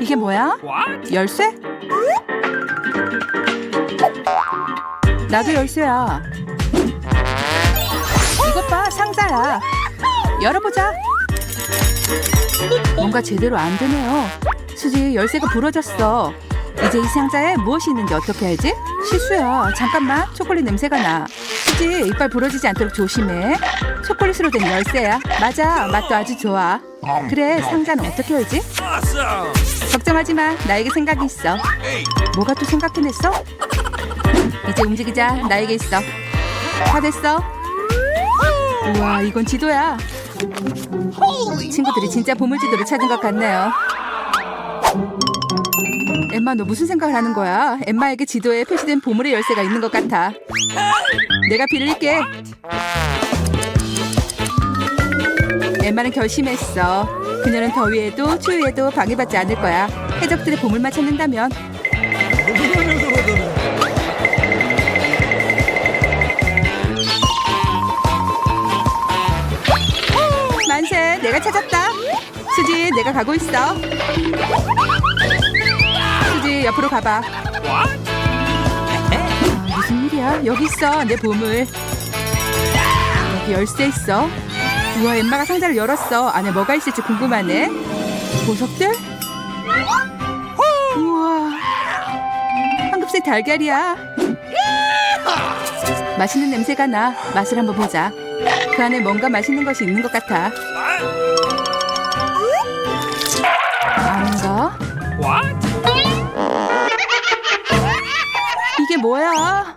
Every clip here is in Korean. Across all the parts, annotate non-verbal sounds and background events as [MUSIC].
이게 뭐야? 열쇠? 나도 열쇠야. 이것 봐, 상자야. 열어보자. 뭔가 제대로 안 되네요. 수지, 열쇠가 부러졌어. 이제 이 상자에 무엇이 있는지 어떻게 알지? 실수야. 잠깐만, 초콜릿 냄새가 나. 수지, 이빨 부러지지 않도록 조심해. 초콜릿으로 된 열쇠야. 맞아, 맛도 아주 좋아. 그래, 상자는 어떻게 열지? 걱정하지 마. 나에게 생각이 있어. 뭐가 또 생각해냈어? 이제 움직이자. 나에게 있어. 다 됐어. 우와, 이건 지도야. 친구들이 진짜 보물지도를 찾은 것 같네요. 엠마, 너 무슨 생각을 하는 거야? 엠마에게 지도에 표시된 보물의 열쇠가 있는 것 같아. 내가 빌릴게. 엠마는 결심했어. 그녀는 더위에도 추위에도 방해받지 않을 거야. 해적들의 보물만 찾는다면 만세, 내가 찾았다. 수지, 내가 가고 있어. 수지, 옆으로 가봐. 아, 무슨 일이야? 여기 있어, 내 보물. 여기 열쇠 있어. 우와, 엠마가 상자를 열었어. 안에 뭐가 있을지 궁금하네. 보석들? 우와, 황급색 달걀이야. 맛있는 냄새가 나. 맛을 한번 보자. 그 안에 뭔가 맛있는 것이 있는 것 같아. 아닌가? 이게 뭐야?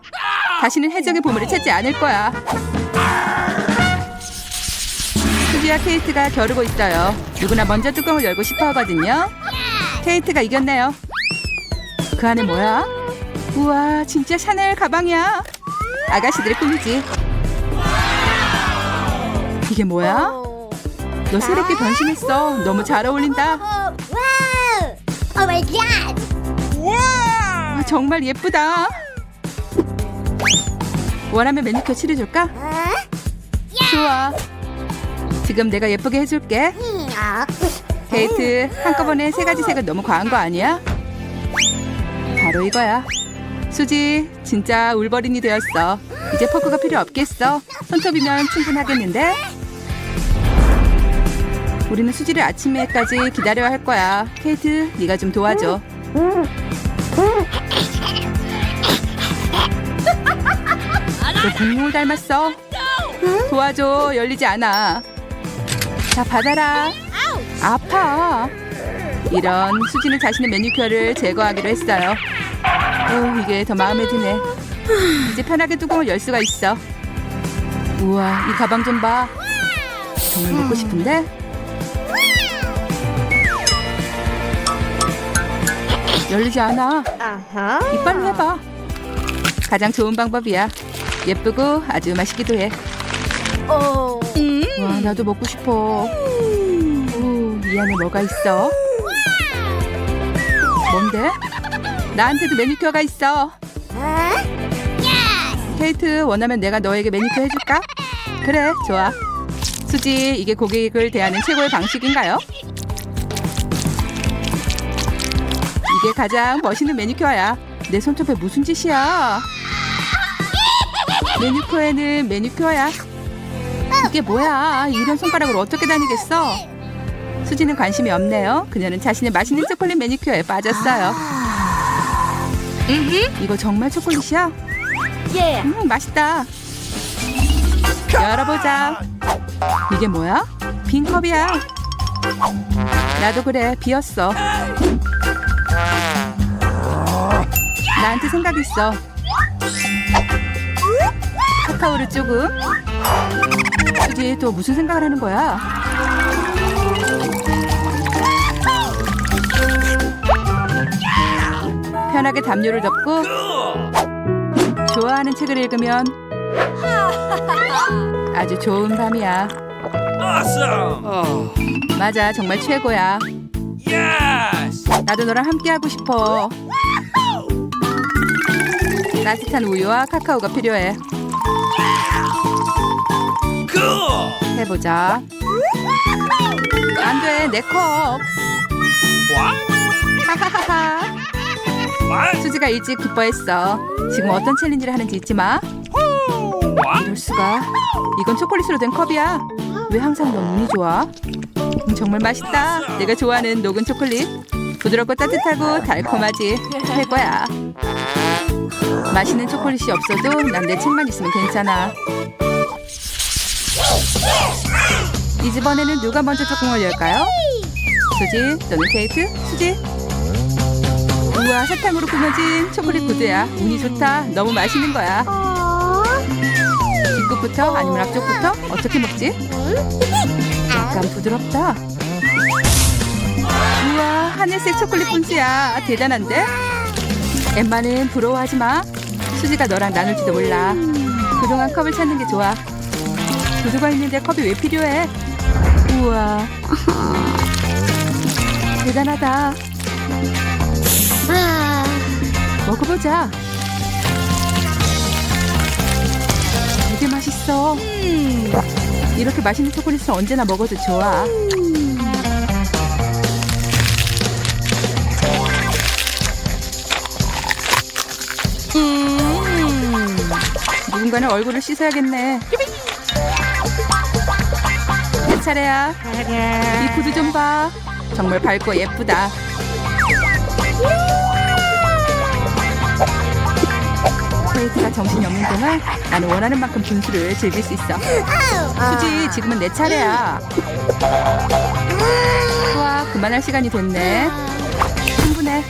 다시는 해적의 보물을 찾지 않을 거야. 수지와 케이트가 겨루고 있어요. 누구나 먼저 뚜껑을 열고 싶어 하거든요. 케이트가 이겼네요. 그 안에 뭐야? 우와, 진짜 샤넬 가방이야. 아가씨들의 꿈이지. 이게 뭐야? 너 새롭게 변신했어. 너무 잘 어울린다. 아, 정말 예쁘다. 원하면 매니큐어 칠해줄까? 좋아. 지금 내가 예쁘게 해줄게. 케이트, 한꺼번에 세 가지 색은 너무 과한 거 아니야? 바로 이거야. 수지, 진짜 울버린이 되었어. 이제 포크가 필요 없겠어. 손톱이면 충분하겠는데? 우리는 수지를 아침에까지 기다려야 할 거야. 케이트, 네가 좀 도와줘. 너 공룡을 닮았어. 도와줘. 열리지 않아. 자, 받아라. 아파. 이런 수지는 자신의 매니큐어를 제거하기로 했어요. 오, 이게 더 마음에 드네. 이제 편하게 뚜껑을 열 수가 있어. 우와, 이 가방 좀 봐. 정말 먹고 싶은데? 열리지 않아. 이빨로 해봐. 가장 좋은 방법이야. 예쁘고 아주 맛있기도 해. Oh. 와, 나도 먹고 싶어. 오, 이 안에 뭐가 있어? 뭔데? 나한테도 매니큐어가 있어. 케이트, 원하면 내가 너에게 매니큐어 해줄까? 그래, 좋아. 수지, 이게 고객을 대하는 최고의 방식인가요? 이게 가장 멋있는 매니큐어야. 내 손톱에 무슨 짓이야? 매니큐어에는 매니큐어야. 이게 뭐야? 이런 손가락으로 어떻게 다니겠어? 수지는 관심이 없네요. 그녀는 자신의 맛있는 초콜릿 매니큐어에 빠졌어요. 이거 정말 초콜릿이야? Yeah. 음, 맛있다. 열어보자. 이게 뭐야? 빈 컵이야. 나도 그래, 비었어. 나한테 생각 있어. 카카오를 조금. 수지 또 무슨 생각을 하는 거야? 편하게 담요를 덮고 좋아하는 책을 읽으면 아주 좋은 밤이야. Awesome! 맞아, 정말 최고야. 나도 너랑 함께 하고 싶어. 따뜻한 우유와 카카오가 필요해. 고! 해보자. 안 돼, 내 컵. [LAUGHS] 수지가 일찍 기뻐했어. 지금 어떤 챌린지를 하는지 잊지 마. 이럴 수가. 이건 초콜릿으로 된 컵이야. 왜 항상 넌 눈이 좋아? 음, 정말 맛있다. 내가 좋아하는 녹은 초콜릿. 부드럽고 따뜻하고 달콤하지. 최고야. 맛있는 초콜릿이 없어도 난 내 책만 있으면 괜찮아. 이번에는 누가 먼저 뚜껑을 열까요? 수지 또는 케이크? 수지? 우와 사탕으로 꾸며진 초콜릿 구두야. 운이 좋다. 너무 맛있는 거야. 뒷끝부터 아니면 앞쪽부터 어떻게 먹지? 약간 부드럽다. 우와 하늘색 초콜릿 분수야 대단한데? 엠마는 부러워하지 마. 수지가 너랑 나눌지도 몰라. 그동안 컵을 찾는 게 좋아. 구두가 있는데 컵이 왜 필요해? 우와 [LAUGHS] 대단하다. 먹어보자. 되게 맛있어. 이렇게 맛있는 초콜릿을 언제나 먹어도 좋아. 음. 누군가는 얼굴을 씻어야겠네. 내 차례야. 이 구두 좀 봐. 정말 밝고 예쁘다. 케이트가 정신이 없는 동안 나는 원하는 만큼 분수를 즐길 수 있어. 수지, 지금은 내 차례야. 좋아, 그만할 시간이 됐네. 충분해.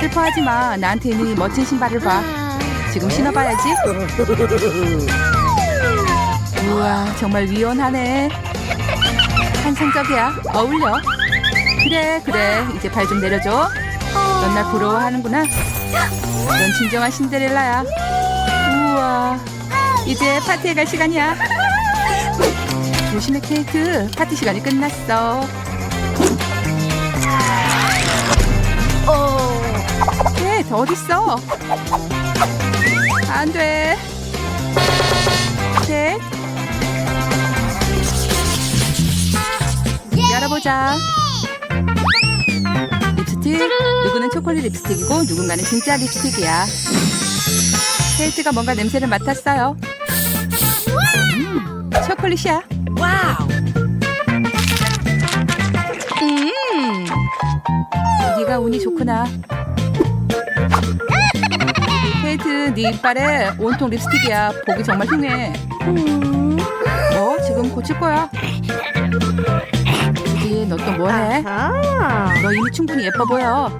슬퍼하지 마. 나한테 있는 이 멋진 신발을 봐. 지금 신어봐야지. 우와, 정말 위험하네. 환상적이야. 어울려. 그래, 그래. 이제 발 좀 내려줘. 넌 날 부러워하는구나. 넌 진정한 신데렐라야. 우와. 이제 파티에 갈 시간이야. 조심해, 케이크. 파티 시간이 끝났어. 케이트, 어딨어? 안 돼. 케 열어보자. 립스틱. 누구는 초콜릿 립스틱이고 누군가는 진짜 립스틱이야. 케이트가 뭔가 냄새를 맡았어요. 음, 초콜릿이야. 음, 네가 운이 좋구나. 케이트, 네 이빨에 온통 립스틱이야. 보기 정말 흉해. 어, 지금 고칠 거야. 너 또 뭐해? 너 이미 충분히 예뻐 보여.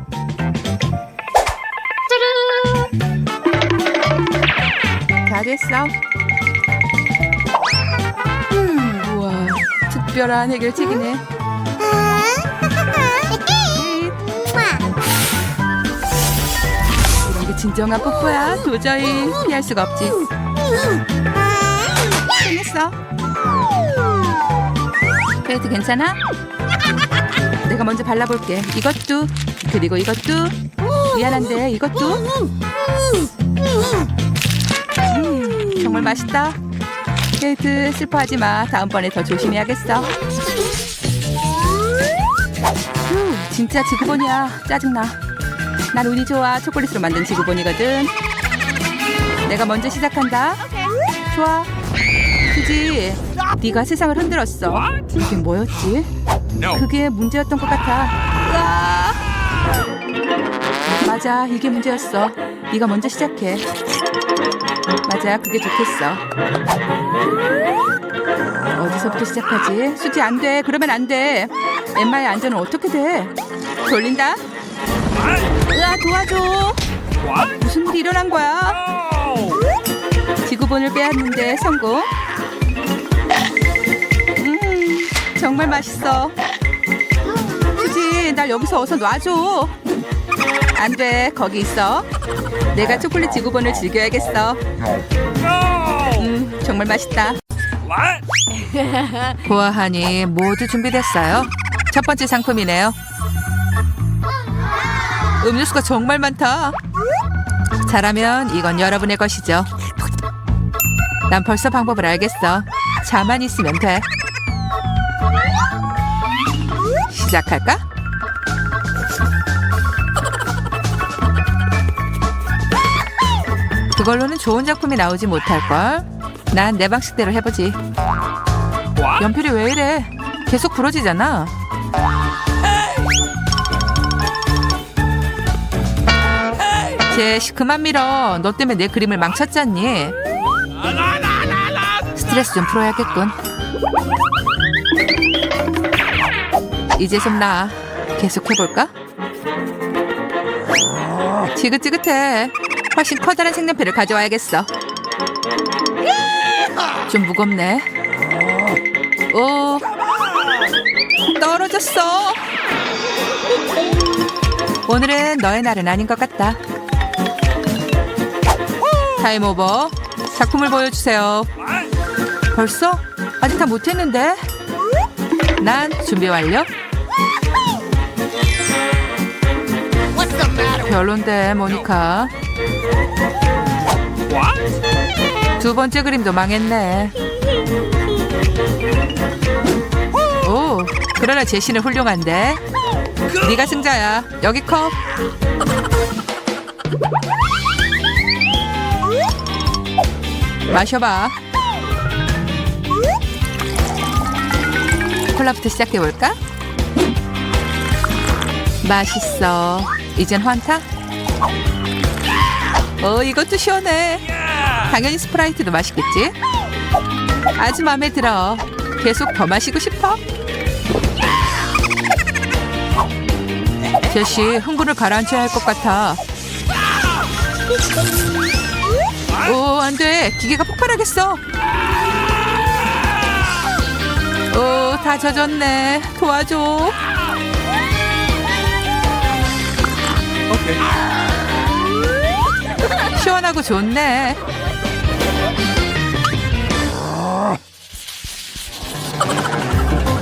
다 됐어. 음, 우와, 특별한 해결책이네. 이런 게 진정한 뽀뽀야. 도저히 피할 수가 없지. 끝냈어. 페이트 괜찮아? 내가 먼저 발라볼게. 이것도 그리고 이것도 미안한데 이것도 음, 정말 맛있다. 케이트 슬퍼하지 마. 다음번에 더 조심해야겠어. 휴, 진짜 지구본이야. 짜증나. 난 운이 좋아. 초콜릿으로 만든 지구본이거든. 내가 먼저 시작한다. 좋아. 수지, 네가 세상을 흔들었어. 이게 뭐였지? 그게 문제였던 것 같아. 으아! 맞아, 이게 문제였어. 네가 먼저 시작해. 맞아, 그게 좋겠어. 어디서부터 시작하지? 수지 안 돼. 그러면 안 돼. 엠마의 안전은 어떻게 돼? 돌린다. 으아, 도와줘. 무슨 일이 일어난 거야? 지구본을 빼앗는데 성공. 음, 정말 맛있어. 수지, 날 여기서 어서 놔줘. 안 돼, 거기 있어. 내가 초콜릿 지구본을 즐겨야겠어. 음, 정말 맛있다. [LAUGHS] 보아하니 모두 준비됐어요. 첫 번째 상품이네요. 음료수가 정말 많다. 잘하면 이건 여러분의 것이죠. 난 벌써 방법을 알겠어. 자만 있으면 돼. 시작할까? 그걸로는 좋은 작품이 나오지 못할걸? 난 내 방식대로 해보지. 연필이 왜 이래? 계속 부러지잖아. 제시 그만 밀어. 너 때문에 내 그림을 망쳤잖니. 스트레스 좀 풀어야겠군. 이제 좀 나아. 계속 해볼까? 지긋지긋해. 훨씬 커다란 색연필을 가져와야겠어. 좀 무겁네. 오, 떨어졌어. 오늘은 너의 날은 아닌 것 같다. 타임 오버. 작품을 보여주세요. 벌써? 아직 다 못했는데? 난 준비 완료. 별론데, 모니카. What? 두 번째 그림도 망했네. 오, 그러나 제시는 훌륭한데. 네가 승자야. 여기 컵. 마셔봐. 콜라부터 시작해 볼까? 맛있어. 이젠 환타? 어, 이것도 시원해. 당연히 스프라이트도 맛있겠지? 아주 마음에 들어. 계속 더 마시고 싶어? 제시, 흥분을 가라앉혀야 할 것 같아. 오, 안 돼. 기계가 폭발하겠어. 오, 다 젖었네. 도와줘. 시원하고 좋네.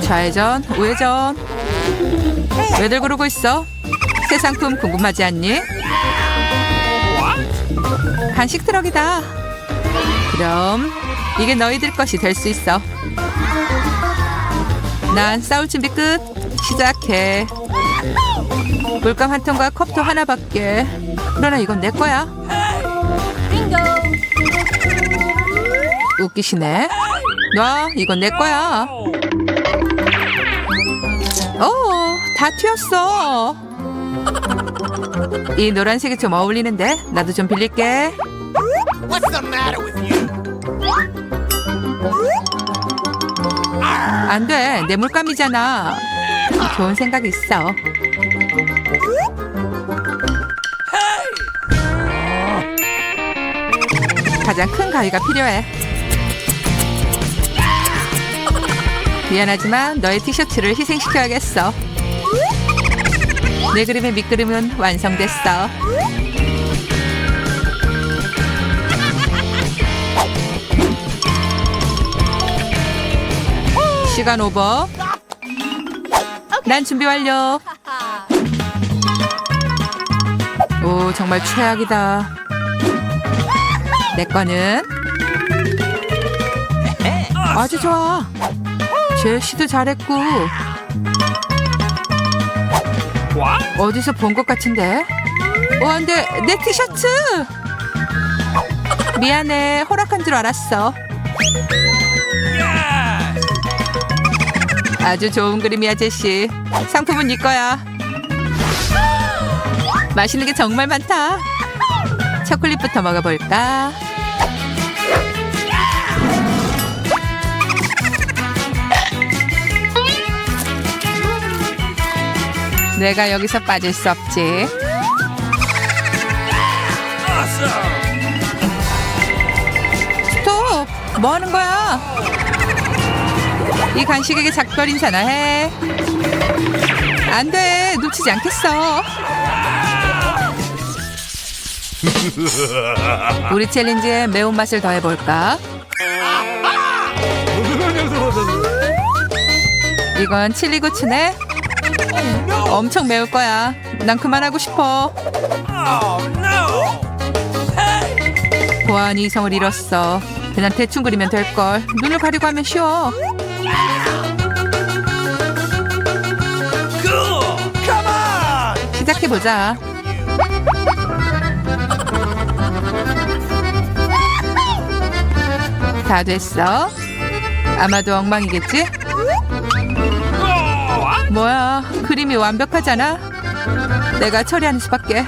좌회전, 우회전. 왜들 그러고 있어? 새 상품 궁금하지 않니? 간식 트럭이다. 그럼 이게 너희들 것이 될 수 있어. 난 싸울 준비 끝. 시작해. 물감 한 통과 컵도 하나밖에. 그러나 이건 내 거야. 웃기시네. 놔, 이건 내 거야. 오, 다 튀었어. 이 노란색이 좀 어울리는데 나도 좀 빌릴게. What's the matter with you? 안 돼, 내 물감이잖아. 좋은 생각이 있어. 가장 큰 가위가 필요해. 미안하지만 너의 티셔츠를 희생시켜야겠어. 내 그림의 밑그림은 완성됐어. 시간 오버. 난 준비 완료. 오, 정말 최악이다. 내 거는 아주 좋아. 제시도 잘했고? 어디서 본 것 같은데? 어, 안 돼. 내 티셔츠! 미안해. 허락한 줄 알았어. 아주 좋은 그림이야, 제시. 상품은 네 거야. 맛있는 게 정말 많다. 초콜릿부터 먹어볼까? 내가 여기서 빠질 수 없지. 스톱! 뭐 하는 거야? 이 간식에게 작별 인사나 해. 안 돼. 놓치지 않겠어. [LAUGHS] 우리 챌린지에 매운맛을 더해볼까? [LAUGHS] 이건 칠리 고추네. 엄청 매울 거야. 난 그만하고 싶어. Oh. 보아하니 이성을 잃었어. 그냥 대충 그리면 될걸. 눈을 가리고 하면 쉬워. 시작해보자. 다 됐어. 아마도 엉망이겠지? 뭐야, 그림이 완벽하잖아. 내가 처리하는 수밖에.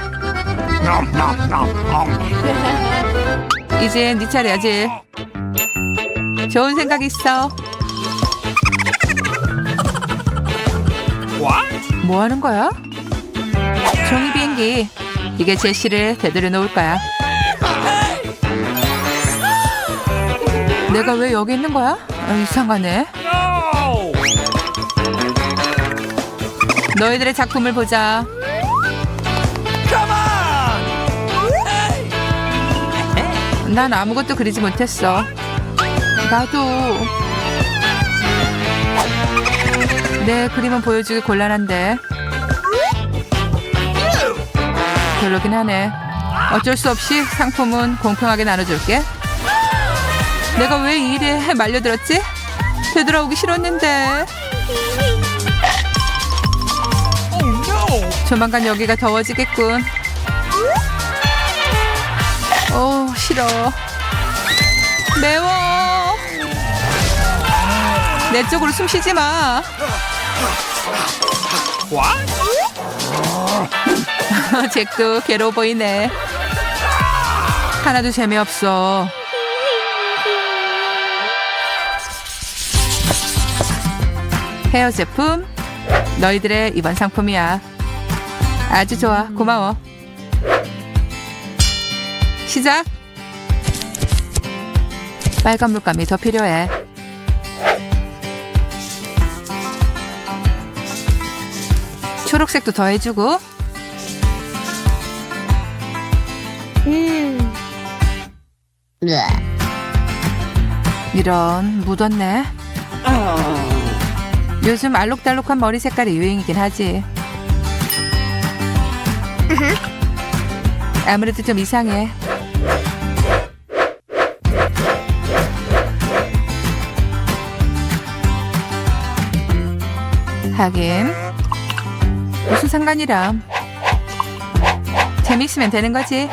이제 네 차례야지. 좋은 생각 있어. 뭐 하는 거야? 종이 비행기. 이게 제시를 되돌려 놓을 거야. 내가 왜 여기 있는 거야? 아, 이상하네. 너희들의 작품을 보자. 난 아무것도 그리지 못했어. 나도. 내 그림은 보여주기 곤란한데. 별로긴 하네. 어쩔 수 없이 상품은 공평하게 나눠줄게. 내가 왜 이 일에 말려들었지? 되돌아오기 싫었는데. 조만간 여기가 더워지겠군. 오, 싫어. 매워. 내 쪽으로 숨 쉬지 마. [LAUGHS] 잭도 괴로워 보이네. 하나도 재미없어. 헤어 제품 너희들의 이번 상품이야. 아주 좋아. 고마워. 시작. 빨간 물감이 더 필요해. 초록색도 더 해주고 음. 이런 묻었네. 요즘 알록달록한 머리 색깔이 유행이긴 하지. 아무래도 좀 이상해. 하긴 무슨 상관이람. 재밌으면 되는 거지.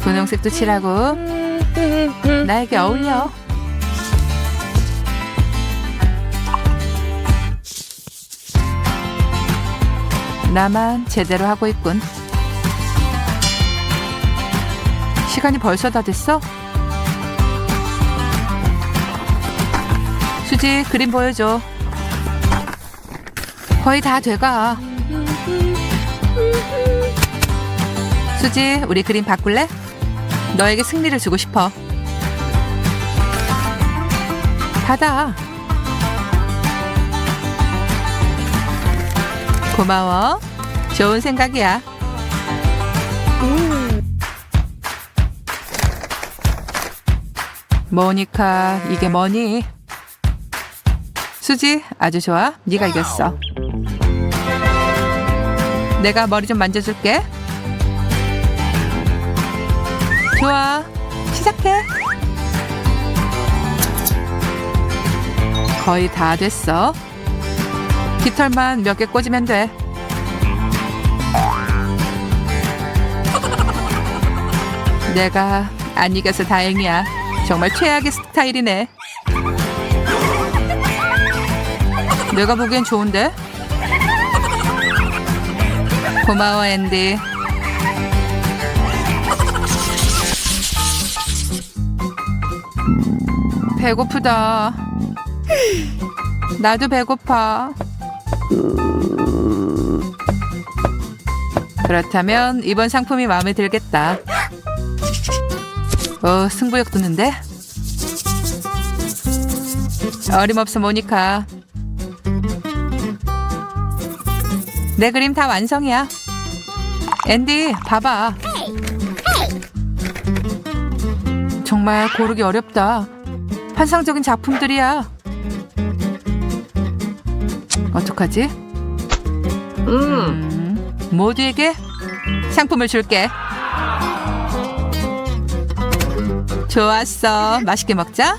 분홍색도 칠하고 나에게 어울려. 나만 제대로 하고 있군. 시간이 벌써 다 됐어? 수지, 그림 보여줘. 거의 다 돼가. 수지, 우리 그림 바꿀래? 너에게 승리를 주고 싶어. 받아. 고마워. 좋은 생각이야. 모니카, 이게 뭐니? 수지, 아주 좋아. 네가 이겼어. 내가 머리 좀 만져줄게. 좋아. 시작해. 거의 다 됐어. 깃털만 몇 개 꽂으면 돼. 내가 안 이겨서 다행이야. 정말 최악의 스타일이네. 내가 보기엔 좋은데? 고마워, 앤디. 배고프다. 나도 배고파. 그렇다면 이번 상품이 마음에 들겠다. 어, 승부욕 돋는데? 어림없어 모니카. 내 그림 다 완성이야. 앤디, 봐봐. 정말 고르기 어렵다. 환상적인 작품들이야. 어떡하지? 음, 모두에게 상품을 줄게. 좋았어. 맛있게 먹자.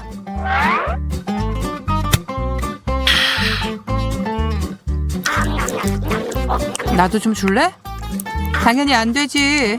나도 좀 줄래? 당연히 안 되지.